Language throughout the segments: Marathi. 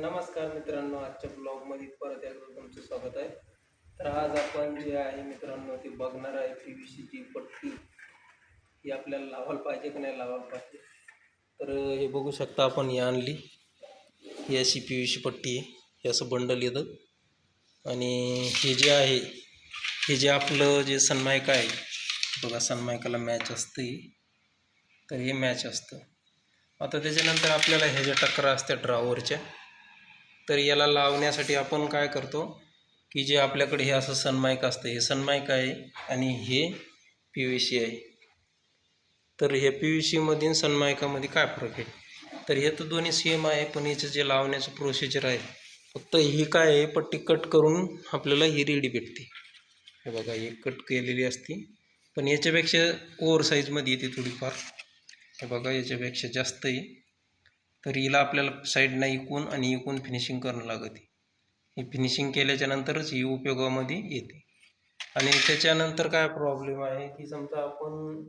नमस्कार मित्रांनो आजच्या ब्लॉगमध्ये परत एकदा तुमचं स्वागत आहे. तर आज आपण जे आहे मित्रांनो ते बघणार आहे पी व्ही सीची पट्टी. ही आपल्याला लावायला पाहिजे की नाही लावायला पाहिजे? तर हे बघू शकता आपण ही आणली. ही अशी पी व्ही सी पट्टी आहे. हे असं बंडल येतं. आणि हे जे आहे हे जे आपलं जे सन्मायका आहे बघा सनमायकाला मॅच असते. तर हे मॅच असतं. आता त्याच्यानंतर आपल्याला ह्या ज्या टकरा असत्या ड्रावरच्या तर याला लावण्यासाठी आपण काय करतो की जे आपल्याकडे हे असं सनमाईक असतं हे सनमाईक आहे आणि हे पी व्ही सी आहे. तर हे पी व्ही सीमध्ये सनमायकामध्ये काय फरक आहे? तर हे तर दोन्ही सेम आहे पण याचं जे लावण्याचं प्रोसिजर आहे फक्त ही काय आहे पट्टी कट करून आपल्याला ही रेडी भेटते. हे बघा ही कट केलेली असते पण याच्यापेक्षा ओवर साईजमध्ये येते थोडीफार. हे बघा याच्यापेक्षा जास्त आहे. तर हिला आपल्याला साईडनं इकून आणि इकून फिनिशिंग करणं लागते. ही फिनिशिंग केल्याच्यानंतरच ही उपयोगामध्ये येते. आणि त्याच्यानंतर काय प्रॉब्लेम आहे की समजा आपण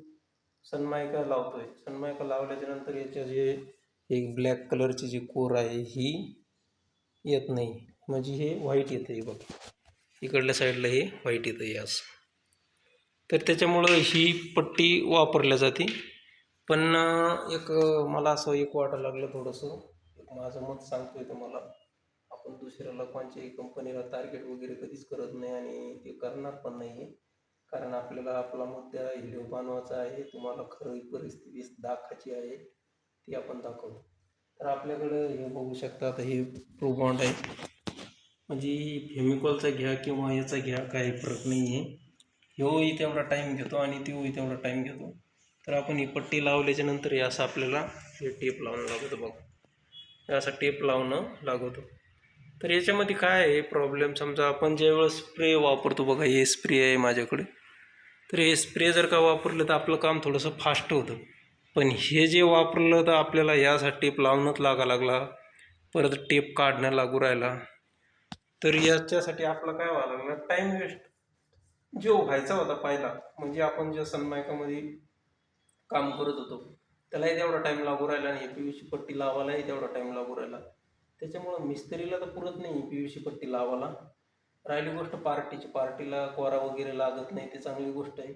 सनमायका लावतोय. सनमायका लावल्याच्यानंतर याच्या जे एक ब्लॅक कलरची जी कोर आहे ही येत नाही. म्हणजे हे व्हाईट येतं आहे बघा. इकडल्या साईडला हे व्हाईट येतं आहे असं. तर त्याच्यामुळं ही पट्टी वापरल्या जाते. पण एक मला असं एक वाटायला लागलं थोडंसं. एक माझं मत सांगतोय तुम्हाला. आपण दुसऱ्या लोकांच्या कंपनीला टार्गेट वगैरे कधीच करत नाही आणि ते करणार पण नाही आहे कारण आपल्याला आपला मुद्दा हिरो बनवायचा आहे. तुम्हाला खरी परिस्थिती दाखायची आहे. ती आपण दाखवतो. तर आपल्याकडं हे बघू शकता हे प्रोबॉन्ड आहे. म्हणजे फेमिकॉलचा घ्या किंवा याचा घ्या काही फरक नाही आहे ह्यो तेवढा टाईम घेतो आणि तोही तेवढा टाईम घेतो. तर आपण ही पट्टी लावल्याच्या नंतर हे असं आपल्याला हे टेप लावणं लागतं बघ. हे असं टेप लावणं लागवतो तर याच्यामध्ये काय आहे? प्रॉब्लेम समजा आपण ज्यावेळेस स्प्रे वापरतो बघा हे स्प्रे आहे माझ्याकडे. तर हे स्प्रे जर का वापरलं तर आपलं काम थोडंसं फास्ट होतं. पण हे जे वापरलं तर आपल्याला यासाठी टेप लावणंच लागा लागला. परत टेप काढणं लागू राहिला. तर याच्यासाठी आपलं काय व्हायला लागलं? टाईम वेस्ट जो व्हायचा होता पहिला म्हणजे आपण ज्या सनमायकामध्ये काम करत होतो. त्यालाही तेवढा टाईम लागू राहिला आणि पी व्ही सी पट्टी लावायलाही तेवढा टाईम लागू राहिला. त्याच्यामुळं मिस्त्रीला तर पुरत नाही पी व्ही सी पट्टी लावायला. राहिली गोष्ट पार्टीची. पार्टीला कोरा वगैरे लागत नाही ते चांगली गोष्ट आहे.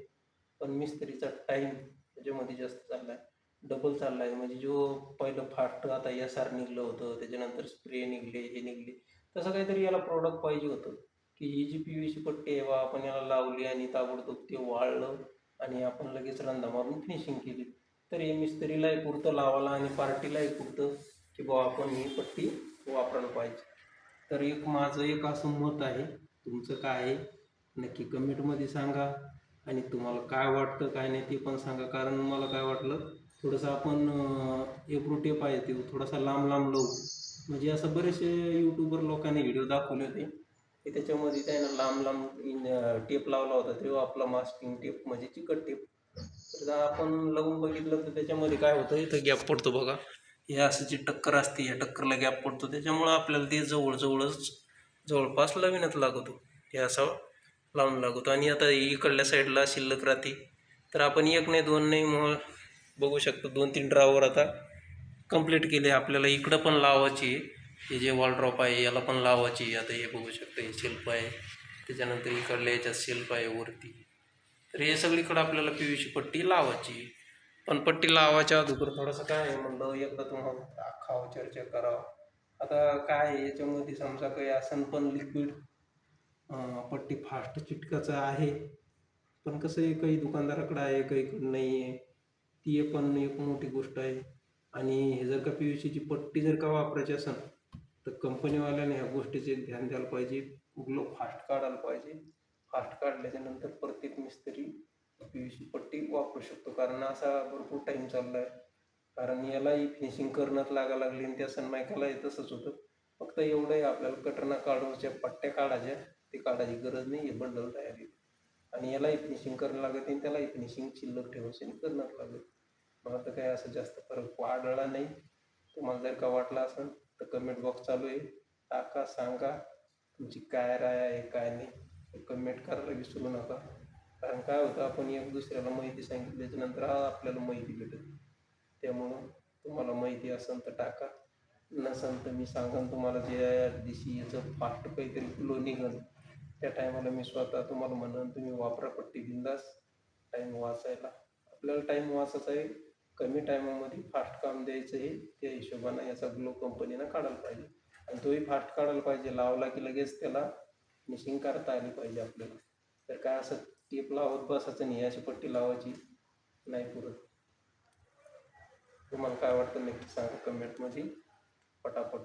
पण मिस्त्रीचा टाईम त्याच्यामध्ये जास्त चालला आहे डबल चालला आहे म्हणजे जो पहिलं फास्ट आता एस आर निघलं होतं त्याच्यानंतर स्प्रे निघले हे निघले. तसं काहीतरी याला प्रोडक्ट पाहिजे होतं. की ही जी पी व्ही सी पट्टी आहे बा आपण याला लावली आणि ताबडतोब ते वाळलं आणि आपण लगेच रंधा मारून फिनिशिंग केली. तर हे मिस्त्रीलाही पुरतं लावायला आणि पार्टीलाही पुरतं की बुवा आपण ही पट्टी वापरायला पाहिजे. तर एक माझं एक असं मत आहे. तुमचं काय आहे? नक्की कमेंटमध्ये सांगा. आणि तुम्हाला काय वाटतं काय नाही ते पण सांगा. कारण मला काय वाटलं थोडंसं आपण एप्रो टेप आहे ते थोडासा लांब लांब लावू. म्हणजे असं बरेचसे यूट्यूबर लोकांनी व्हिडिओ दाखवले होते. की त्याच्यामध्ये त्यानं लांब लांब इन- टेप लावला होता. तो आपला मास्किंग टेप म्हणजे चिकट टेप तर आपण लावून बघितलं तर त्याच्यामध्ये काय होतं इथं गॅप पडतो बघा. हे असं जी टक्कर असते या टक्करला गॅप पडतो. त्याच्यामुळं आपल्याला ते जवळजवळच जवळपास लाविण्यात लागतो. हे असं लावून लागतो. आणि आता इकडल्या साईडला शिल्लक राहते. तर आपण एक नाही दोन नाही मग बघू शकतो. दोन तीन ड्रावर आता कंप्लीट केले. आपल्याला इकडं पण लावायची आहे. हे जे वॉलड्रॉप आहे याला पण लावायची. आता हे बघू शकतो हे शिल्प आहे. त्याच्यानंतर इकडल्या याच्यात शिल्प आहे वरती. तर हे सगळीकडं आपल्याला पी व्ही सी पट्टी लावायची. पण पट्टी लावायच्या अगोदर थोडंसं काय आहे म्हणलं एकदा तुम्हाला खावं चर्चा करावं. आता काय आहे, याच्यामध्ये समजा काही आसन पण लिक्विड पट्टी फास्ट चिटकाचं आहे. पण कसं आहे काही दुकानदाराकडं आहे काही नाही आहे. ती एक पण एक मोठी गोष्ट आहे. आणि हे जर का पी व्ही सीची पट्टी जर का वापरायची असेल तर कंपनीवाल्याने ह्या गोष्टीचे ध्यान द्यायला पाहिजे. उगलो फास्ट काढायला पाहिजे. फास्ट काढल्याच्यानंतर प्रत्येक मिस्त्री पी व्ही सी पट्टी वापरू शकतो. कारण असा भरपूर टाईम चालला आहे कारण यालाही फिनिशिंग करण्यात लागा लागली आणि त्या सनमायकालाही तसंच होतं. फक्त एवढंही आपल्याला कटरना काढूच्या पट्ट्या काढायच्या. ते काढायची गरज नाही हे बंडल तयार आणि यालाही फिनिशिंग करणं लागत आणि त्यालाही फिनिशिंग शिल्लक ठेवायची आणि करणार लागत. मला तर काही असं जास्त फरक वाढला नाही. तुम्हाला जर का वाटला असेल तर कमेंट बॉक्स चालू आहे. टाका सांगा तुमची काय राय आहे काय नाही. कमेंट करायला विसरू नका. कारण काय होतं आपण एक दुसऱ्याला माहिती सांगितल्याच्या नंतर आपल्याला माहिती भेटत त्यामुळं तुम्हाला माहिती असेल तर टाका. नसेल तर मी सांगन तुम्हाला जे दिवशी याचं फास्ट काहीतरी फ्लो निघन. त्या टायमाला मी स्वतः तुम्हाला म्हणन तुम्ही वापरा पट्टी बिंदास. टाईम वाचायला. आपल्याला टाईम वाचायचा आहे. कमी टायमामध्ये फास्ट काम द्यायचं हे त्या हिशोबानं याचा ग्लो कंपनीनं काढायला पाहिजे. आणि तोही फास्ट काढायला पाहिजे लावला की लगेच त्याला मिशिंग करता आली पाहिजे आपल्याला. तर काय असं टेप लावत बसायचं नाही अशी पट्टी लावायची नाही पुरत. तुम्हाला काय वाटतं नक्की सांगा कमेंटमध्ये पटापट.